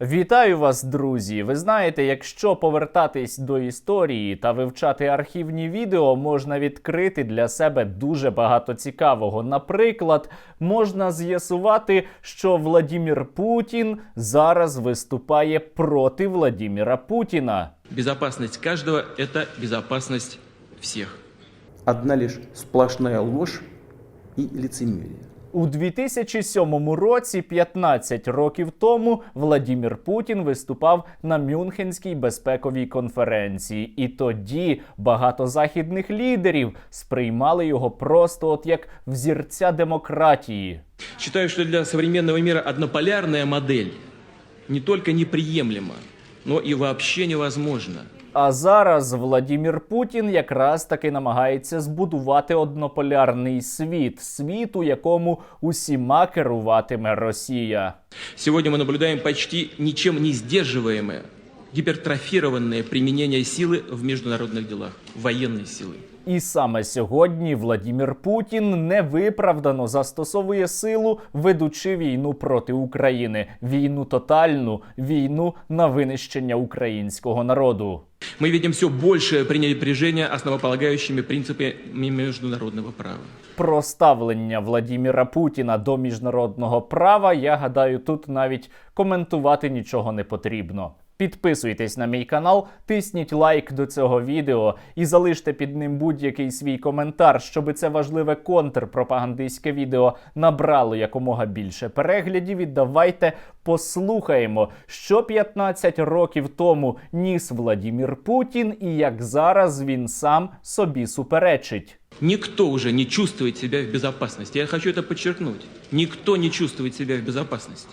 Вітаю вас, друзі! Ви знаєте, якщо повертатись до історії та вивчати архівні відео, можна відкрити для себе дуже багато цікавого. Наприклад, можна з'ясувати, що Владімір Путін зараз виступає проти Владіміра Путіна. Безопасность каждого – это безопасность всех. одна лишь сплошная ложь и лицемерие. У 2007 році, 15 років тому, Владімір Путін виступав на Мюнхенській безпековій конференції, і тоді багато західних лідерів сприймали його просто от як взірця демократії. Считаю, что для современного мира однополярная модель не только неприемлема, но и вообще невозможна. А зараз Владімір Путін якраз таки намагається збудувати однополярний світ, світ, у якому усіма керуватиме Росія. Сегодня мы наблюдаем почти ничем не сдерживаемое, гипертрофированное применение силы в международных делах, военной силы. І саме сьогодні Владімір Путін невиправдано застосовує силу, ведучи війну проти України, війну тотальну, війну на винищення українського народу. Ми видим все більше пренебрежение основополагаючими принципами міжнародного права. Про ставлення Владіміра Путіна до міжнародного права, я гадаю, тут навіть коментувати нічого не потрібно. Підписуйтесь на мій канал, тисніть лайк до цього відео і залиште під ним будь-який свій коментар, щоб це важливе контрпропагандистське відео набрало якомога більше переглядів. І давайте послухаємо, що 15 років тому ніс Владімір Путін і як зараз він сам собі суперечить. Никто уже не чувствует себя в безопасности. Я хочу это подчеркнуть. Никто не чувствует себя в безопасности.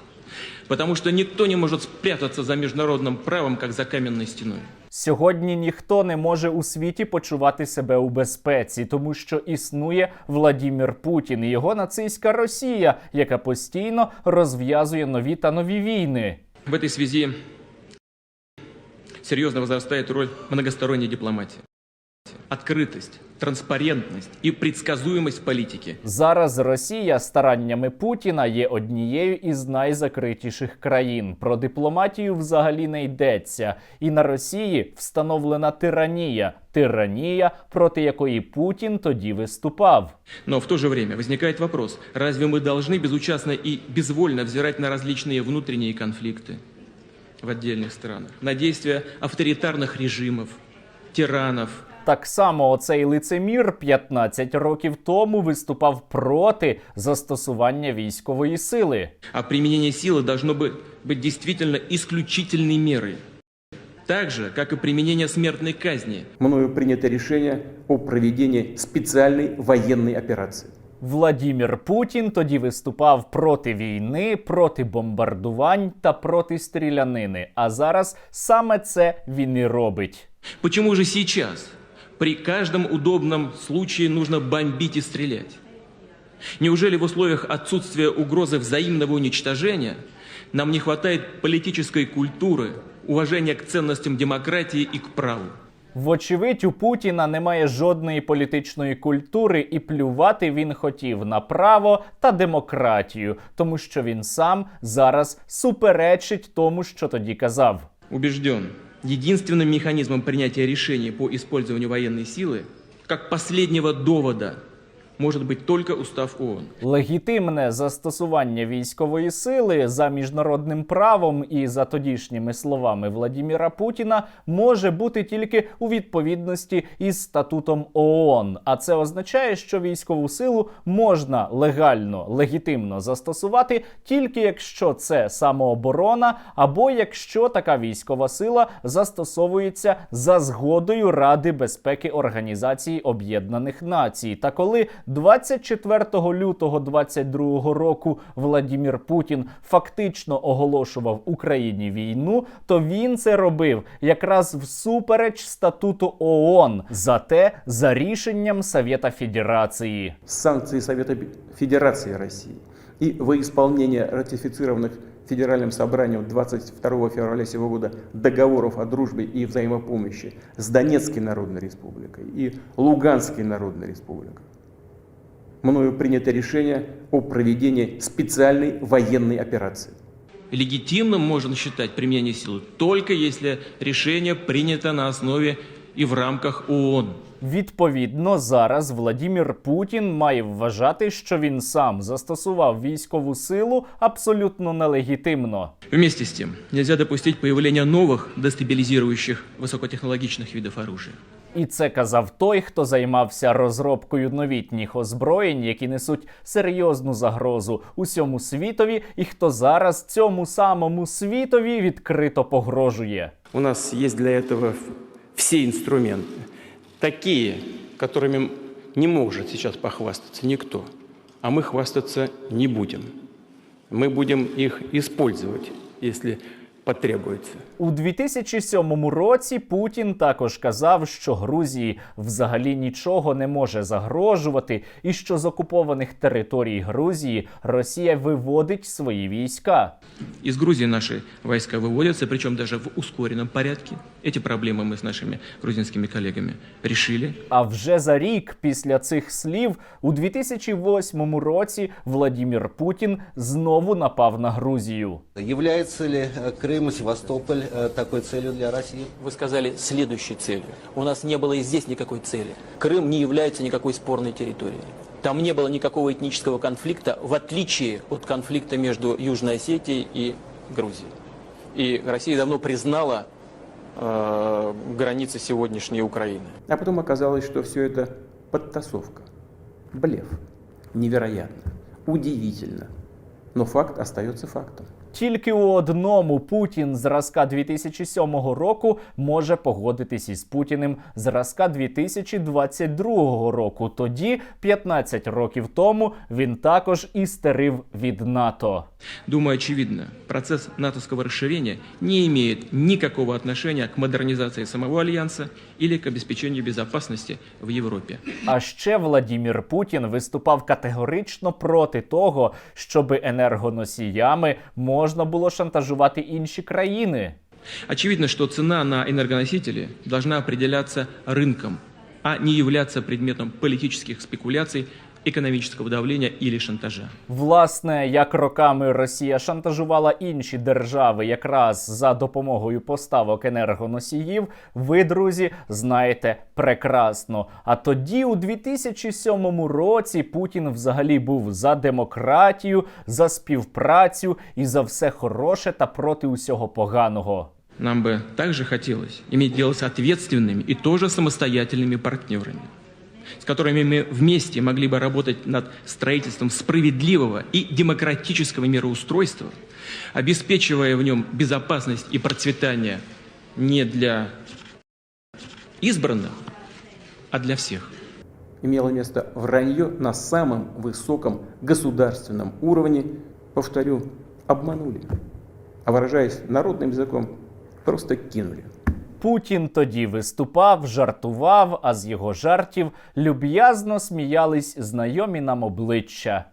Потому что никто не может спрятаться за международным правом, как за каменной стеной. Сьогодні ніхто не може у світі почувати себе у безпеці, тому що існує Владімір Путін і його нацистська Росія, яка постійно розв'язує нові та нові війни. В этой связи серьезно возрастает роль многосторонней дипломатии. Открытость, транспарентность и предсказуемость политики Зараз Росія стараннями Путіна є однією із найзакритіших країн. Про дипломатію взагалі не йдеться. І на Росії встановлена тиранія, тиранія, проти якої Путін тоді виступав. Но в то же время возникает вопрос, разве мы должны безучастно и безвольно взирать на различные внутренние конфликты в отдельных странах, на действия авторитарных режимов, тиранов, Так само оцей лицемір 15 років тому виступав проти застосування військової сили. а применение силы должно бы быть действительно исключительной мерой. Так же, как и применение смертной казни. Мною принято решение о проведении специальной военной операции. Владімір Путін тоді виступав проти війни, проти бомбардувань та проти стрілянини. А зараз саме це він і робить. Почему же сейчас При каждом удобном случае нужно бомбить и стрелять? Неужели в условиях отсутствия угрозы взаимного уничтожения нам не хватает политической культуры, уважения к ценностям демократии и к праву? Вочевидь, у Путіна немає жодної політичної культури, і плювати він хотів на право та демократію, тому що він сам зараз суперечить тому, що тоді казав. Убежден, единственным механизмом принятия решений по использованию военной силы, как последнего довода, может быть только устав ООН. Легітимне застосування військової сили за міжнародним правом і за тодішніми словами Владіміра Путіна може бути тільки у відповідності із статутом ООН. А це означає, що військову силу можна легально, легітимно застосувати тільки якщо це самооборона, або якщо така військова сила застосовується за згодою Ради безпеки Організації Об'єднаних Націй. Та коли 24 лютого 22 року Владімір Путін фактично оголошував Україні війну, то він це робив якраз всупереч статуту ООН, зате за рішенням Совєта Федерації. Санкции Совета Б- Федерации России и во исполнение ратифицированных Федеральным собранием 22 февраля сего года договоров о дружбе и взаимопомощи с Донецкой Народной Республикой и Луганской Народной Республикой Мною принято решение о проведении специальной военной операции. легитимным можно считать применение силы только если решение принято на основе и в рамках ООН. Відповідно, зараз Владімір Путін має вважати, що він сам застосував військову силу абсолютно нелегітимно. Вместе с тем, нельзя допустить появления новых дестабилизирующих высокотехнологичных видов оружия. І це казав той, хто займався розробкою новітніх озброєнь, які несуть серйозну загрозу усьому світові, і хто зараз цьому самому світові відкрито погрожує. У нас есть для этого все инструменты, такие, которыми не может сейчас похвастаться никто, а мы хвастаться не будем. Мы будем их использовать, если потребуется. У 2007 році Путін також казав, що Грузії взагалі нічого не може загрожувати, і що з окупованих територій Грузії Росія виводить свої війська. Із Грузії наші війська виводяться, причому навіть в ускореному порядке. Эти проблемы мы с нашими грузинскими коллегами решили. А вже за рік після цих слів, у 2008 році, Владімір Путін знову напав на Грузію. Является ли э, Крым и Севастополь э, такой целью для России? Вы сказали следующей целью. У нас не было и здесь никакой цели. Крым не является никакой спорной территорией. Там не было никакого этнического конфликта, в отличие от конфликта между Южной Осетией и Грузией. И Россия давно признала э, границы сегодняшней Украины. А потом оказалось, что все это подтасовка, блеф. Невероятно, удивительно. Но факт остается фактом. Тільки у одному Путін зразка 2007 року може погодитись із Путіним зразка 2022 року. Тоді, 15 років тому, він також істерив від НАТО. Думаю, очевидно, процесс натовского расширения не имеет никакого отношения к модернизации самого Альянса или к обеспечению безопасности в Европе. А ще Владімір Путін виступав категорично проти того, щоб енергоносіями можна було шантажувати інші країни. Очевидно, що цена на енергоносителі должна определяться рынком, а не являться предметом политических спекуляций, экономического давления или шантажа. Власне, як роками Росія шантажувала інші держави якраз за допомогою поставок енергоносіїв, ви, друзі, знаєте прекрасно. А тоді, у 2007 році, Путін взагалі був за демократію, за співпрацю і за все хороше та проти усього поганого. Нам бы также хотелось иметь дело с ответственными и тоже самостоятельными партнерами, С которыми мы вместе могли бы работать над строительством справедливого и демократического мироустройства, обеспечивая в нем безопасность и процветание не для избранных, а для всех. Имело место вранье на самом высоком государственном уровне. Повторю, обманули. А выражаясь народным языком, просто кинули. Путін тоді виступав, жартував, а з його жартів люб'язно сміялись знайомі нам обличчя.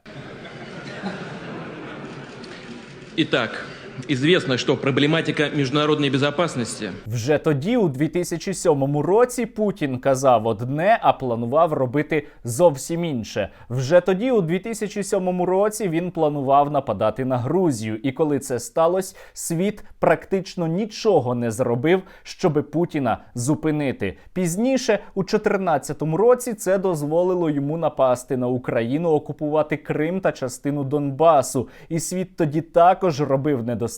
Итак, известно, что проблематика международной безопасности Вже тоді, у 2007 році, Путін казав одне, а планував робити зовсім інше. Вже тоді, у 2007 році, він планував нападати на Грузію. І коли це сталося, світ практично нічого не зробив, щоби Путіна зупинити. Пізніше, у 2014 році, це дозволило йому напасти на Україну, окупувати Крим та частину Донбасу. І світ тоді також робив недостатньо,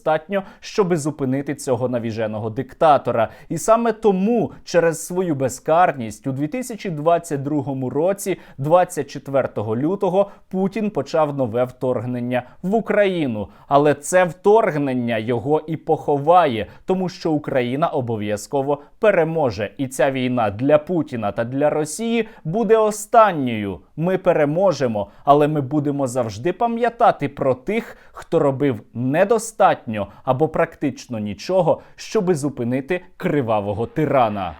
щоби зупинити цього навіженого диктатора. І саме тому, через свою безкарність, у 2022 році, 24 лютого, Путін почав нове вторгнення в Україну. Але це вторгнення його і поховає, тому що Україна обов'язково переможе. І ця війна для Путіна та для Росії буде останньою. Ми переможемо, але ми будемо завжди пам'ятати про тих, хто робив недостатньо або практично нічого, щоби зупинити кривавого тирана.